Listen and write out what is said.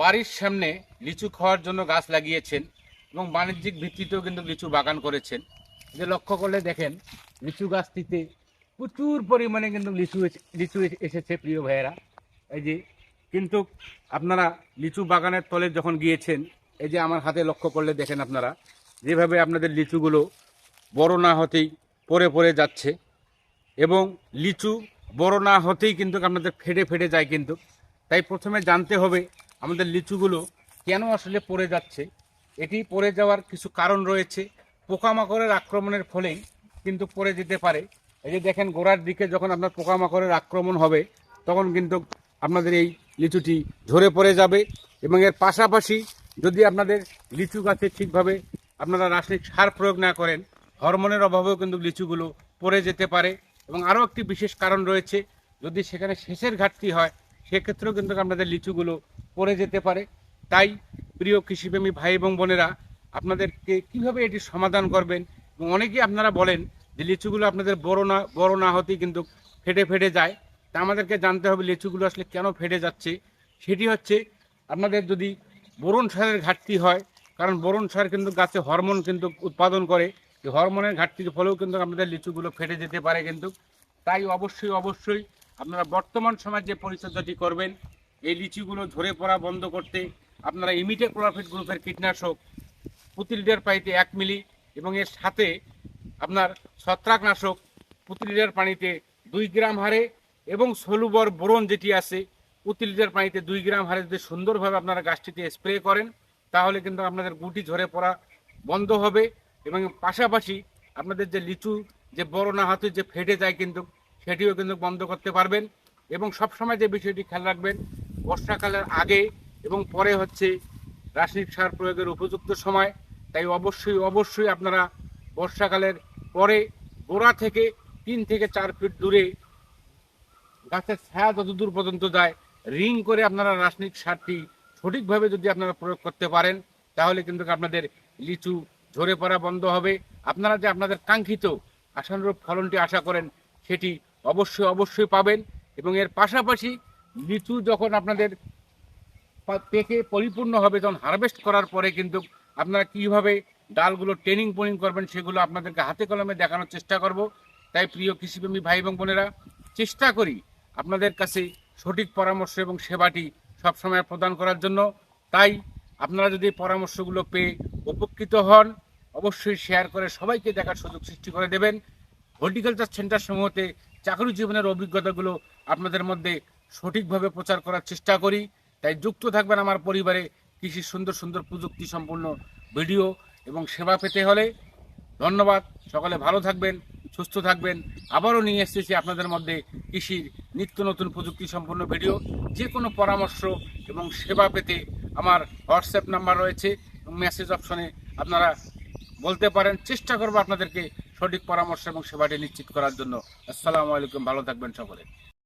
বাড়ির সামনে লিচু খাওয়ার জন্য গাছ লাগিয়েছেন এবং বাণিজ্যিক ভিত্তিতেও কিন্তু লিচু বাগান করেছেন। যে লক্ষ্য করলে দেখেন, লিচু গাছটিতে প্রচুর পরিমাণে কিন্তু লিচু লিচু এসেছে প্রিয় ভাইয়েরা। এই যে, কিন্তু আপনারা লিচু বাগানের তলে যখন গিয়েছেন, এই যে আমার হাতে লক্ষ্য করলে দেখেন আপনারা, যেভাবে আপনাদের লিচুগুলো বড় না হতেই পরে পরে যাচ্ছে এবং লিচু বড় না হতেই কিন্তু আপনাদের ফেটে ফেটে যায় কিন্তু। তাই প্রথমে জানতে হবে আমাদের লিচুগুলো কেন আসলে পড়ে যাচ্ছে? এটি পড়ে যাওয়ার কিছু কারণ রয়েছে। পোকামাকড়ের আক্রমণের ফলেই কিন্তু পড়ে যেতে পারে। এই যে দেখেন গোড়ার দিকে যখন আপনার পোকামাকড়ের আক্রমণ হবে, তখন কিন্তু আপনাদের এই লিচুটি ঝরে পড়ে যাবে এবং এর পাশাপাশি যদি আপনাদের লিচু গাছে ঠিকভাবে আপনারা রাসায়নিক সার প্রয়োগ না করেন, হরমোনের অভাবেও কিন্তু লিচুগুলো পড়ে যেতে পারে। এবং আরও একটি বিশেষ কারণ রয়েছে, যদি সেখানে সেচের ঘাটতি হয় সেক্ষেত্রেও কিন্তু আপনাদের লিচুগুলো পড়ে যেতে পারে। তাই প্রিয় কৃষিপ্রেমী ভাই এবং বোনেরা, আপনাদেরকে কীভাবে এটি সমাধান করবেন? এবং অনেকেই আপনারা বলেন যে লিচুগুলো আপনাদের বড় না বড় না হতেই কিন্তু ফেটে ফেটে যায়। তা আমাদেরকে জানতে হবে লিচুগুলো আসলে কেন ফেটে যাচ্ছে। সেটি হচ্ছে আপনাদের যদি বরুণ সারের ঘাটতি হয়, কারণ বোরন সার কিন্তু গাছে হরমোন কিন্তু উৎপাদন করে। হরমোনের ঘাটতির ফলেও কিন্তু আপনাদের লিচুগুলো ফেটে যেতে পারে কিন্তু। তাই অবশ্যই অবশ্যই আপনারা বর্তমান সময় যে পরিচর্যাটি করবেন, এই লিচিগুলো ঝরে পড়া বন্ধ করতে আপনারা ইমিটে ক্লোরাফিট গ্রুপের কীটনাশক প্রতি লিটার পানিতে এক মিলি এবং এর সাথে আপনার ছত্রাকনাশক প্রতি লিটার পানিতে দুই গ্রাম হারে এবং সলুবর বোরন যেটি আছে প্রতি লিটার পানিতে দুই গ্রাম হারে যদি সুন্দরভাবে আপনারা গাছটিতে স্প্রে করেন, তাহলে কিন্তু আপনাদের গুটি ঝরে পড়া বন্ধ হবে এবং পাশাপাশি আপনাদের যে লিচু, যে বড় না হাতে যে ফেটে যায় কিন্তু সেটিও কিন্তু বন্ধ করতে পারবেন এবং সবসময় যে বিষয়টি খেয়াল রাখবেন, বর্ষাকালের আগে এবং পরে হচ্ছে রাসায়নিক সার প্রয়োগের উপযুক্ত সময়। তাই অবশ্যই অবশ্যই আপনারা বর্ষাকালের পরে গোড়া থেকে তিন থেকে চার ফিট দূরে গাছের ছায়া যতদূর পর্যন্ত যায়, রিং করে আপনারা রাসায়নিক সারটি সঠিকভাবে যদি আপনারা প্রয়োগ করতে পারেন, তাহলে কিন্তু আপনাদের লিচু ঝরে পড়া বন্ধ হবে। আপনারা যে আপনাদের কাঙ্ক্ষিত আশানুরূপ ফলনটি আশা করেন, সেটি অবশ্যই অবশ্যই পাবেন। এবং এর পাশাপাশি লিচু যখন আপনাদের পেকে পরিপূর্ণ হবে, যখন হারভেস্ট করার পরে কিন্তু আপনারা কীভাবে ডালগুলো ট্রেনিং পোনিং করবেন সেগুলো আপনাদেরকে হাতে কলমে দেখানোর চেষ্টা করব। তাই প্রিয় কৃষিপ্রেমী ভাই এবং বোনেরা, চেষ্টা করি আপনাদের কাছে সঠিক পরামর্শ এবং সেবাটি সবসময় প্রদান করার জন্য। তাই আপনারা যদি পরামর্শগুলো পেয়ে উপকৃত হন, অবশ্যই শেয়ার করে সবাইকে দেখার সুযোগ সৃষ্টি করে দেবেন। হর্টিকালচার সেন্টার সমূহতে চাকরি জীবনের অভিজ্ঞতাগুলো আপনাদের মধ্যে সঠিকভাবে প্রচার করার চেষ্টা করি। তাই যুক্ত থাকবেন আমার পরিবারে কৃষির সুন্দর সুন্দর প্রযুক্তি সম্পূর্ণ ভিডিও এবং সেবা পেতে হলে। ধন্যবাদ, সকলে ভালো থাকবেন, সুস্থ থাকবেন। আবারও নিয়ে এসেছি আপনাদের মধ্যে কৃষির নিত্য নতুন প্রযুক্তি সম্পূর্ণ ভিডিও। যে কোনো পরামর্শ এবং সেবা পেতে আমার হোয়াটসঅ্যাপ নাম্বার রয়েছে। মেসেজ অপশনে আপনারা বলতে পারেন। চেষ্টা করব আপনাদেরকে সঠিক পরামর্শ এবং সেবাটি নিশ্চিত করার জন্য। আসসালামু আলাইকুম ভালো থাকবেন সকলে।